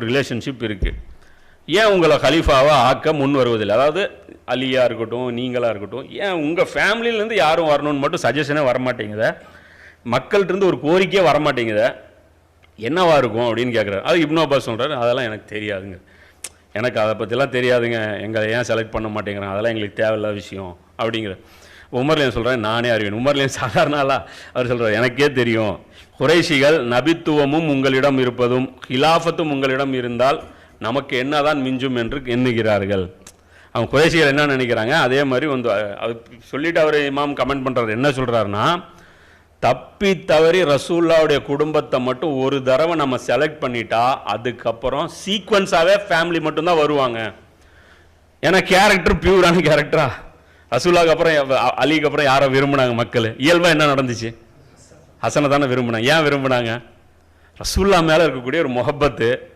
ஒரு ரிலேஷன்ஷிப் இருக்குது ஏன் உங்களை ஹலீஃபாவை ஆக்க முன் வருவதில்லை அதாவது அலியாக இருக்கட்டும் நீங்களாக இருக்கட்டும் ஏன் உங்கள் ஃபேமிலியிலேருந்து யாரும் வரணும்னு மட்டும் சஜஷனே வரமாட்டேங்குத? மக்கள்கிட்ட ஒரு கோரிக்கையே வரமாட்டேங்குத? என்னவா இருக்கும் அப்படின்னு கேட்குறாரு அது இப்னோ அப்பாஸ் சொல்கிறாரு அதெல்லாம் எனக்கு தெரியாதுங்க. எனக்கு அதை பற்றிலாம் தெரியாதுங்க. எங்களை ஏன் செலக்ட் பண்ண மாட்டேங்கிறாங்க? அதெல்லாம் எங்களுக்கு தேவையில்லாத விஷயம் அப்படிங்கிற உமர்லேன் சொல்கிறேன் நானே அறிவேன். உமர்லேன் சாதாரணாலா அவர் சொல்கிறார் எனக்கே தெரியும் குறைஷிகள் நபித்துவமும் உங்களிடம் இருப்பதும் ஹிலாஃபத்தும் உங்களிடம் இருந்தால் நமக்கு என்னதான் மிஞ்சும் என்று எண்ணுகிறார்கள். அவங்க குறைஷிகள் என்ன நினைக்கிறாங்க? அதே மாதிரி வந்து அது சொல்லிட்டு அவர் இமாம் கமெண்ட் பண்ணுறாரு என்ன சொல்கிறாருன்னா தப்பி தவறி ரசூல்லாவுடைய குடும்பத்தை மட்டும் ஒரு தடவை நம்ம செலக்ட் பண்ணிட்டா அதுக்கப்புறம் சீக்வன்ஸாகவே ஃபேமிலி மட்டும்தான் வருவாங்க. ஏன்னா கேரக்டர் பியூரான கேரக்டரா ரசூல்லாக்கு அப்புறம் அலிக்கு அப்புறம் யாரை விரும்புனாங்க மக்கள்? இயல்பாக என்ன நடந்துச்சு? ஹசனை தானே விரும்பினாங்க. ஏன் விரும்பினாங்க? ரசூல்லா மேலே இருக்கக்கூடிய ஒரு முகப்பத்து